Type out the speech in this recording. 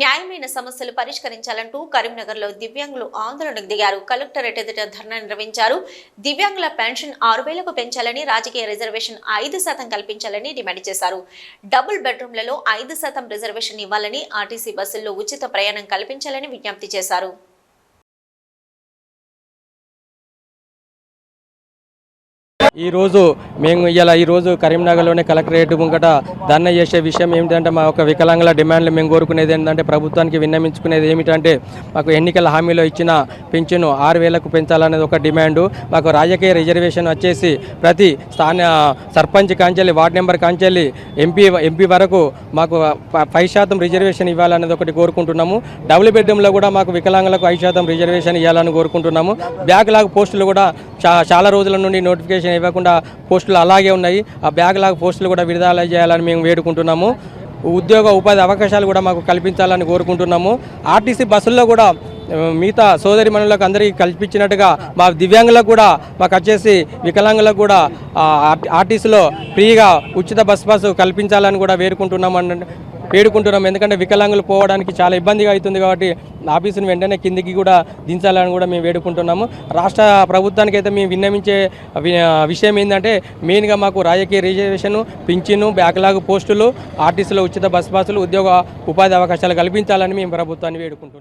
న్యాయమైన సమస్యలు పరిష్కరించాలంటూ కరీంనగర్లో దివ్యాంగులు ఆందోళనకు దిగారు. కలెక్టరేట్ ఎదుట ధర్నా నిర్వహించారు. దివ్యాంగుల పెన్షన్ ఆరు వేలకు పెంచాలని రాజకీయ రిజర్వేషన్ ఐదు శాతం కల్పించాలని డిమాండ్ చేశారు. డబుల్ బెడ్రూమ్లలో ఐదు శాతం రిజర్వేషన్ ఇవ్వాలని ఆర్టీసీ బస్సుల్లో ఉచిత ప్రయాణం కల్పించాలని విజ్ఞప్తి చేశారు. ఈరోజు మేము ఇలా ఈరోజు కరీంనగర్లోనే కలెక్టరేట్ ముంగట ధర్నా చేసే విషయం ఏమిటంటే మా యొక్క వికలాంగుల డిమాండ్లు మేము కోరుకునేది ఏంటంటే ప్రభుత్వానికి విన్నమించుకునేది ఏమిటంటే మాకు ఎన్నికల హామీలో ఇచ్చిన పెన్షన్ ఆరు వేలకు పెంచాలనేది ఒక డిమాండు. మాకు రాజకీయ రిజర్వేషన్ వచ్చేసి ప్రతి స్థాన సర్పంచ్ కాంచెల్లి వార్డు నెంబర్ కాంచెల్లి ఎంపీ ఎంపీ వరకు మాకు ఫైవ్ శాతం రిజర్వేషన్ ఇవ్వాలనేది ఒకటి కోరుకుంటున్నాము. డబుల్ బెడ్రూమ్లో కూడా మాకు వికలాంగులకు ఐదు శాతం రిజర్వేషన్ ఇవ్వాలని కోరుకుంటున్నాము. బ్యాక్ లాగ్ పోస్టులు కూడా చాలా రోజుల నుండి నోటిఫికేషన్ ఇవ్వకుండా పోస్టులు అలాగే ఉన్నాయి. ఆ బ్యాగ్ లాగా పోస్టులు కూడా విడుదల చేయాలని మేము వేడుకుంటున్నాము. ఉద్యోగ ఉపాధి అవకాశాలు కూడా మాకు కల్పించాలని కోరుకుంటున్నాము. ఆర్టీసీ బస్సుల్లో కూడా మిగతా సోదరి మనులకు అందరికీ కల్పించినట్టుగా మా దివ్యాంగులకు కూడా మాకు వచ్చేసి వికలాంగులకు కూడా ఆర్- ఆర్టీసీలో ఫ్రీగా ఉచిత బస్ పాస్ కల్పించాలని కూడా వేడుకుంటున్నామని అన్న వేడుకుంటున్నాం ఎందుకంటే వికలాంగులు పోవడానికి చాలా ఇబ్బందిగా అవుతుంది కాబట్టి ఆఫీసును వెంటనే కిందికి కూడా దించాలని కూడా మేము వేడుకుంటున్నాము. రాష్ట్ర ప్రభుత్వానికి అయితే మేము విన్నవించే విషయం ఏంటంటే మెయిన్గా మాకు రాజకీయ రిజర్వేషన్ పింఛను బ్యాక్లాగ్ పోస్టులు ఆర్టీసీలో ఉచిత బస్ పాసులు ఉద్యోగ ఉపాధి అవకాశాలు కల్పించాలని మేము ప్రభుత్వాన్ని వేడుకుంటున్నాం.